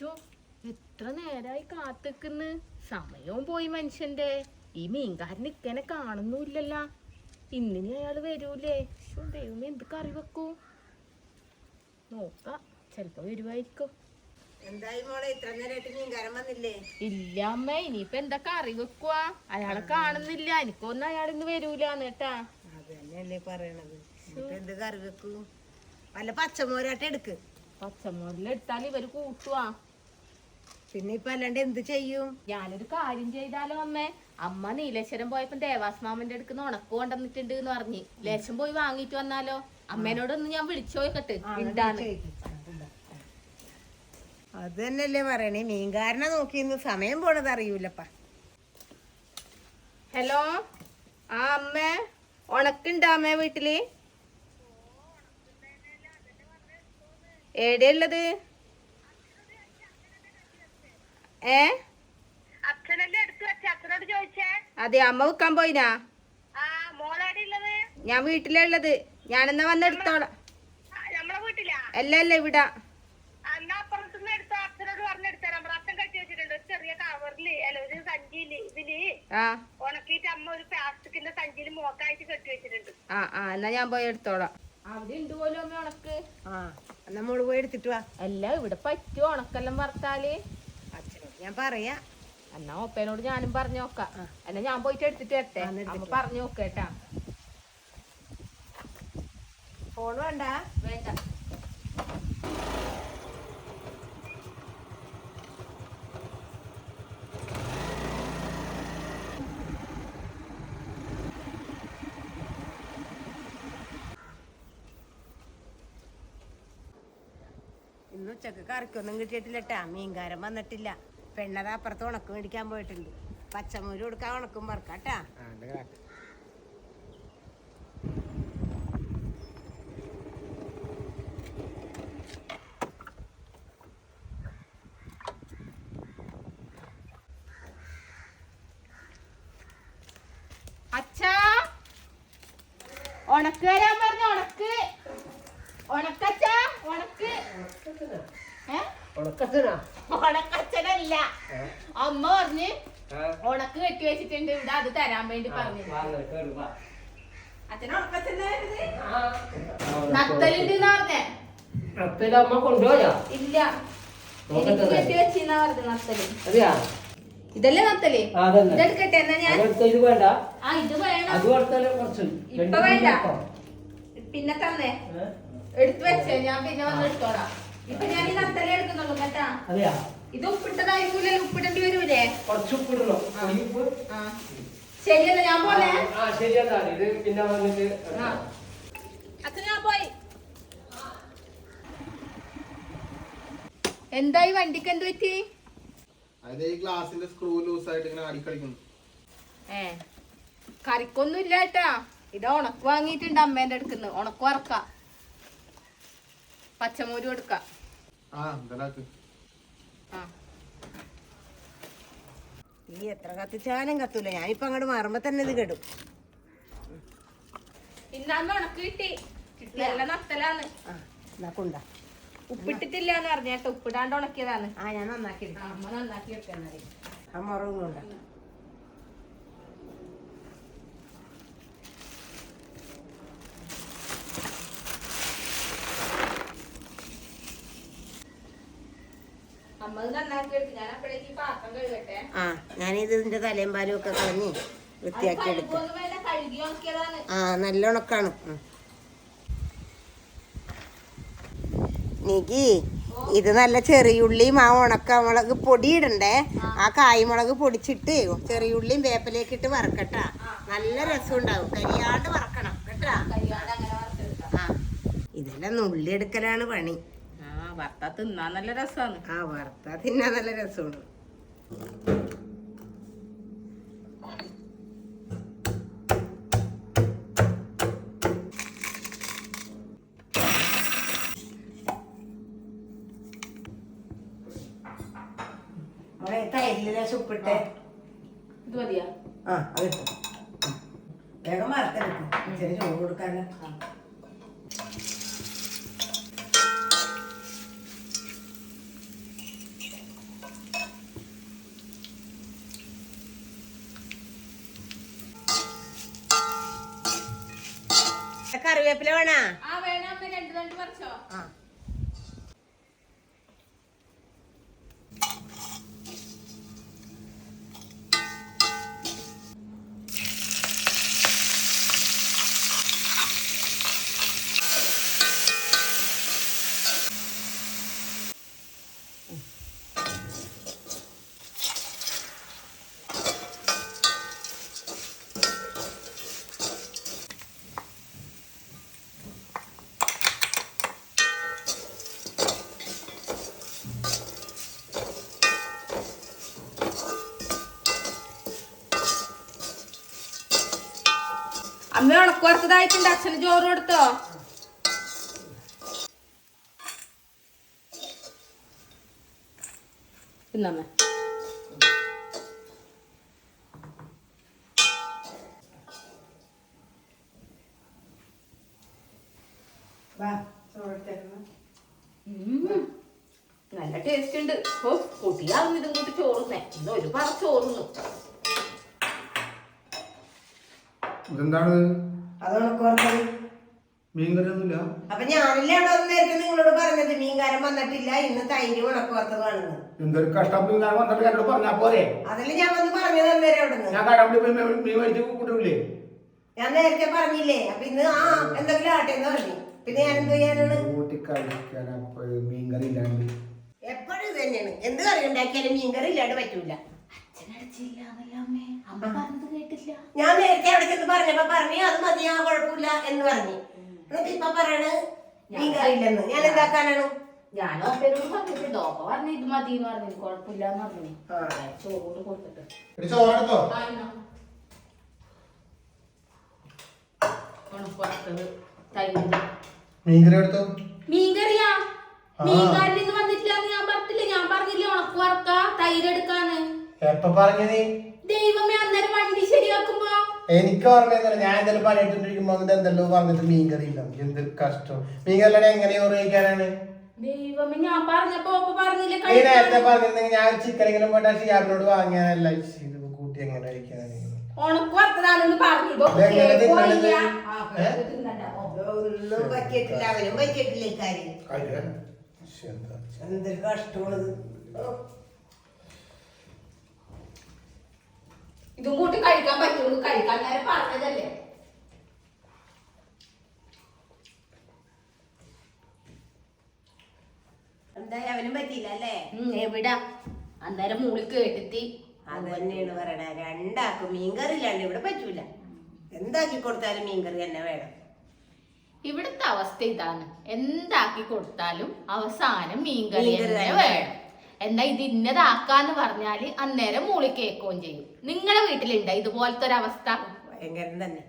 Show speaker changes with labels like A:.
A: ശോ എത്ര നേരായി കാത്തിക്കുന്ന്? സമയവും പോയി മനുഷ്യന്റെ. ഈ മീൻകാരൻ ഇക്കനെ കാണുന്നുല്ല ഇന്നിനി അയാൾ വരൂലേ. ശോ ദൈവമേ എന്ത് കറി വെക്കൂ? നോക്കാം ചെലപ്പോ വരുവായിരിക്കും.
B: എന്തായി മോളെ? ഇത്ര നേരമായിട്ട് മീൻകാരൻ വന്നില്ലേ?
A: ഇല്ല അമ്മ ഇനിയിപ്പൊ എന്താ കറി വെക്കുവാ? അയാളെ കാണുന്നില്ല. എനിക്കൊന്നും അയാൾ ഇന്ന് വരൂല കേട്ടാ
B: അത് തന്നെയല്ലേ പറയണത്. ഇനിയിപ്പൊ എന്ത് കറി വെക്കൂ? വല്ല പച്ചമോരായിട്ട് എടുക്ക്.
A: പച്ചമോരിലെടുത്താൽ ഇവർ കൂട്ടുവാ.
B: പിന്നെ ഇപ്പൊ അല്ലാണ്ട് എന്ത് ചെയ്യും?
A: ഞാനൊരു കാര്യം ചെയ്താലോ അമ്മേ. അമ്മ നീലേശ്വരം പോയപ്പോ ദേവാസ് മാമന്റെ അടുക്കുന്ന ഉണക്ക് കൊണ്ടുവന്നിട്ടുണ്ട് എന്ന് പറഞ്ഞ്. ലേശം പോയി വാങ്ങിട്ട് വന്നാലോ? അമ്മേനോടൊന്ന് ഞാൻ വിളിച്ചു നോക്കട്ടെ ഉണ്ടാന്ന്
B: അത് തന്നെയല്ലേ പറയണേ. മീൻകാരനെ നോക്കി സമയം പോണത് അറിയൂലപ്പ.
A: ഹലോ? ആ അമ്മേ. ഉണക്കുണ്ടാമേ വീട്ടിൽ? എവിടെയുള്ളത് ഏ? അതെ അമ്മ വെക്കാൻ പോയിനാ?
C: ഞാൻ വീട്ടിലാ ഉള്ളത്.
A: ഞാനെന്നാ വന്നെടുത്തോളാം അല്ല അല്ല ഇവിടെ.
C: എന്നാ അച്ഛനോട് പറഞ്ഞെടുത്തരാം നമ്മുടെ കട്ടി വെച്ചിട്ടുണ്ട്. ചെറിയ കവറിൽ അല്ല ഒരു സഞ്ചിയിൽ
A: ആ.
C: ഉണക്കിയിട്ട് അമ്മ ഒരു പ്ലാസ്റ്റിക്കിന്റെ സഞ്ചിയിൽ മോക്കായിട്ട് കെട്ടി വെച്ചിട്ടുണ്ട്.
A: ആ ആ എന്നാ ഞാൻ പോയി എടുത്തോളാം. അവിടെ ഉണ്ട് പോലും അമ്മ ഉണക്ക്?
B: ആ എന്നാ മോൾ പോയി എടുത്തിട്ട് വാ.
A: അല്ല ഇവിടെ പറ്റുമോ ഉണക്കെല്ലാം
B: വറുത്താൽ? ഞാൻ പറയാ.
A: എന്നാ ഒപ്പേനോട് ഞാനും പറഞ്ഞു നോക്ക. എന്നാ ഞാൻ പോയിട്ട് എടുത്തിട്ട് വരട്ടെ.
B: പറഞ്ഞു നോക്ക കേട്ടാ
A: അമ്മ പറഞ്ഞു നോക്കേട്ടാ
B: ഫോൺ വേണ്ട.
A: വേണ്ട.
B: ഇന്ന് ഉച്ചയ്ക്ക് കറിക്കൊന്നും കിട്ടിയിട്ടില്ല കേട്ടാ മീൻകാരൻ വന്നിട്ടില്ല. പെണ്ണത് അപ്പുറത്ത് ഉണക്ക് മേടിക്കാൻ പോയിട്ടുണ്ട്. പച്ചമൂര് കൊടുക്കാൻ ഉണക്കും പറക്കാട്ടാ
A: അച്ഛാ ഉണക്ക് വരാൻ പറഞ്ഞു ഉണക്ക്. ഉണക്കച്ചാ ഉണക്ക്. ഏ? ഉണക്കച്ഛനല്ല അമ്മ പറഞ്ഞ് ഉണക്ക് കെട്ടി വെച്ചിട്ടുണ്ട്. ഇവിടെ അത് തരാൻ വേണ്ടി പറഞ്ഞു അച്ഛൻ ഉണക്കച്ചനായിരുന്നു നത്തലുണ്ട് പറഞ്ഞേ.
D: അമ്മ കൊണ്ടുപോയാ?
A: ഇല്ല. എനിക്ക് കെട്ടി വെച്ചിന്നാ പറഞ്ഞത് നത്തൽ.
D: അതെയാ?
A: ഇതല്ലേ നത്തൽ?
D: ആ, അതന്നെ.
A: ഇതെടുക്കട്ടെ എന്നാ ഞാൻ
D: ഇത് വേണ്ട.
A: ആ ഇത് വേണം. ഇപ്പൊ വേണ്ട. പിന്നെ തന്നെ എടുത്തു വെച്ചേ. ഞാൻ പിന്നെ വന്ന് എടുത്തോളാം. ഇപ്പൊ ഞാൻ ഈ നത്തലേ എടുക്കുന്നുള്ളൂ കേട്ടാ.
D: അതെയാ?
A: ഇത് ഉപ്പിട്ടതായിരിക്കൂലേ? ഉപ്പിടേണ്ടി വരൂലേ?
D: കുറച്ച് ഉപ്പിടണോ. ഉപ്പ്
A: ശരിയല്ല ഞാൻ പോലെ
D: ആ ഇത് പിന്നെ വന്നിട്ട്
A: ആ. അച്ഛൻ ഞാൻ പോയി. എന്തായി വണ്ടിക്ക് എന്ത് പറ്റി?
E: അത് ഈ ഗ്ലാസിന്റെ സ്ക്രൂ ലൂസ് ആയിട്ട് ഇങ്ങനെ അടിക്കളിക്കുന്നു.
A: ഏ. കറിക്കൊന്നും ഇല്ല കേട്ടാ. ഇത് ഉണക്ക് വാങ്ങിയിട്ടുണ്ട് അമ്മേന്റെ അടുക്കുന്ന്. ഉണക്ക് വറക്ക. പച്ചമൂരും കൊടുക്ക
B: ഈ എത്ര കത്തിച്ചാലും കത്തൂല. ഞാനിപ്പോ അങ്ങോട്ട് മാറുമ്പോ തന്നെ ഇത് കെടും.
A: ഇന്നാന്ന് ഉണക്ക് കിട്ടി. നല്ല നത്തലാണ്.
B: ആ എന്നാ
A: ഉപ്പിട്ടിട്ടില്ല ഉപ്പിടാണ്ട് ഉണക്കിയതാണ്.
B: ആ ഞാൻ നന്നാക്കി
A: ആ, അമ്മ നന്നാക്കി വെക്കുന്നത്
B: ആ കൊണ്ടാ
A: അമ്മ ഇത് നന്നാക്കി എടുക്കും ഞാൻ അപ്പോഴേക്ക് പാത്രം കഴുകട്ടെ
B: ആ ഞാനിത് ഇതിന്റെ തലയും പാലും ഒക്കെ കളഞ്ഞ് വൃത്തിയാക്കി എടുത്തു ആ നല്ല ഉണക്കാണ്. നികി ഇത് നല്ല ചെറിയുള്ളിയും ആ ഉണക്കമുളക് പൊടിയിടണ്ടേ? ആ. കായ്മുളക് പൊടിച്ചിട്ട് ചെറിയുള്ളിയും വേപ്പലേക്ക് ഇട്ട് വറക്കട്ടാ. നല്ല രസം ഉണ്ടാവും കരിയാണ്ട് വറക്കണം. കേട്ടാ? ഇതെല്ലാം നുള്ളി എടുക്കലാണ് പണി.
A: ആ തിന്നാ തിന്നാൻ നല്ല രസമാണ്
B: ആ വറുത്താ തിന്നാൻ നല്ല രസമാണ്. ഉപ്പിട്ടെ
A: ഇത് മതിയാ?
B: ആ അതെ വേഗം വറുത്തെടുക്കും. ചെറിയ ചോറ് കൊടുക്കാനോ. കറിവേപ്പില വേണ
A: ആ വേണം അമ്മ രണ്ട് രണ്ട് പറിച്ചോ അമ്മ ഉണക്കുവറുത്തതായിട്ടുണ്ട്. അച്ഛന് ചോറ് കൊടുത്തോ? തിന്നമ്മ. നല്ല ടേസ്റ്റ് ഉണ്ട്. ഓ കുട്ടിയാവുന്ന ഇതും കൂട്ടി ചോറുന്നേ ഇന്ന് ഒരു പറ ചോറുന്നു
E: ഇതെന്താണ്? അതാണ്
B: അപ്പൊ ഞാനല്ലേ അവിടെ നിങ്ങളോട് പറഞ്ഞത് മീൻകാരൻ വന്നിട്ടില്ല ഇന്ന് തൈര് ഉണക്ക് വറുത്തത് വേണമെന്ന്
E: എന്തൊരു കഷ്ടം. വന്നിട്ട് എന്നോട് പറഞ്ഞാ പോരെ?
B: ഞാൻ വന്ന് പറഞ്ഞത് അന്നേരം അവിടെ
E: ഞാൻ പോയി മീൻ മീൻ മേടിച്ച് കൂട്ടില്ലേ
B: ഞാൻ നേരത്തെ പറഞ്ഞില്ലേ അപ്പൊ ഇന്ന് ആ എന്തെങ്കിലും ആട്ടെ എന്ന് പറഞ്ഞു. പിന്നെ ഞാൻ എന്ത് ചെയ്യാനാണ്?
E: കൂട്ടി കഴിക്കാൻ അപ്പൊ മീൻ കറി ഇല്ലാണ്ട്.
B: എപ്പോഴും ഇത് തന്നെയാണ്. എന്ത് കറി ഉണ്ടാക്കിയാലും മീൻകറി ഇല്ലാണ്ട് പറ്റൂല.
A: അമ്മ പറഞ്ഞത് കേട്ടില്ല
B: ഞാൻ നേരത്തെ അവിടെ ചെന്ന് പറഞ്ഞപ്പോ പറഞ്ഞു അത് മതി ആ കുഴപ്പമില്ല എന്ന് പറഞ്ഞു. എന്നിട്ട് ഇപ്പൊ പറയണ് മീൻകറി ഇല്ലെന്ന്. ഞാൻ എന്താക്കാനാണ്?
A: ഞാനും അപ്പനോട് പറഞ്ഞിട്ടുണ്ട്. ഓപ്പ പറഞ്ഞു ഇത് മതി എന്ന് പറഞ്ഞു. കുഴപ്പമില്ല എന്ന് പറഞ്ഞു.
B: ആ.
A: ചോറ് കൊടുത്തിട്ട്
E: ചോറെടുത്തോ
A: ഉണക്കുവറുത്തത് തൈര്.
E: മീൻ കറി എടുത്തോ?
A: മീൻകറിയാ?
E: ആ.
A: മീൻകാരിൽ നിന്ന് വന്നിട്ടില്ല എന്ന് ഞാൻ പറഞ്ഞില്ല ഞാൻ പറഞ്ഞില്ലേ ഉണക്ക് വറുക്ക തൈര് എടുക്കാന്ന്.
E: എപ്പൊ പറഞ്ഞു നീ?
A: ദൈവമേ അന്നേരം വണ്ടി ശരിയാക്കുമ്പോ?
E: എനിക്ക് ഓർമ്മയെന്നല്ല ഞാൻ എന്തെങ്കിലും പണിയിട്ടിരിക്കുമ്പോ അങ്ങോട്ട് എന്തെല്ലോ പറഞ്ഞിട്ട് മീൻ കറി ഇല്ല എന്ത് കഷ്ടം. മീൻ കറി എങ്ങനെ ഉപയോഗിക്കാനാണ്
A: ദൈവമേ ഞാൻ പറഞ്ഞപ്പോ പറഞ്ഞില്ലേ
E: നീ നേരത്തെ പറഞ്ഞിരുന്നെങ്കിൽ ഞാൻ ചിക്കൻ എങ്ങനെ പോയിട്ട് ഷിയാബിനോട് വാങ്ങിയാനല്ല ഇത് കൂട്ടി എങ്ങനെ കഴിക്കാനാണ്?
A: ഉണക്ക് വറുത്തതാണെന്ന് പറഞ്ഞു. ഇപ്പൊ
E: ഇതെങ്ങനെ
A: കേൾക്കുവോ
E: തിന്നണത്?
A: ഇല്ല? ആ,
E: ഏ?
A: ഇത് തിന്നണ്ട. ഓ.
B: ഒന്നും പറ്റിയിട്ടില്ല. അവനും പറ്റിയിട്ടില്ല ഇക്കാര്യം
E: ശ്ശെ, എന്താ?
B: എന്തൊരു കഷ്ടമാണിത്.
A: ഇതും കൂട്ടി കഴിക്കാൻ പറ്റുള്ളൂ. കഴിക്കാൻ നേരം പറഞ്ഞതല്ലേ?
B: എന്തായാലും അവനും പറ്റിയില്ല അല്ലേ
A: എവിടാ? അന്നേരം മൂളി കേട്ടെത്തി
B: അത് തന്നെയാണ് പറയണ. രണ്ടാക്കും മീൻകറി ഇല്ലാണ്ട് ഇവിടെ പറ്റൂല. എന്താക്കി കൊടുത്താലും മീൻകറി തന്നെ വേണം.
A: ഇവിടുത്തെ അവസ്ഥ ഇതാണ്. എന്താക്കി കൊടുത്താലും അവസാനം മീൻകറി തന്നെ. വേണം. എന്നാ ഇത് ഇന്നതാക്കാന്ന് പറഞ്ഞാൽ അന്നേരം മൂളി കേക്കുകയും ചെയ്യും. നിങ്ങളെ വീട്ടിലുണ്ടോ ഇതുപോലത്തെ ഒരു അവസ്ഥ
B: ഭയങ്കരം തന്നെ.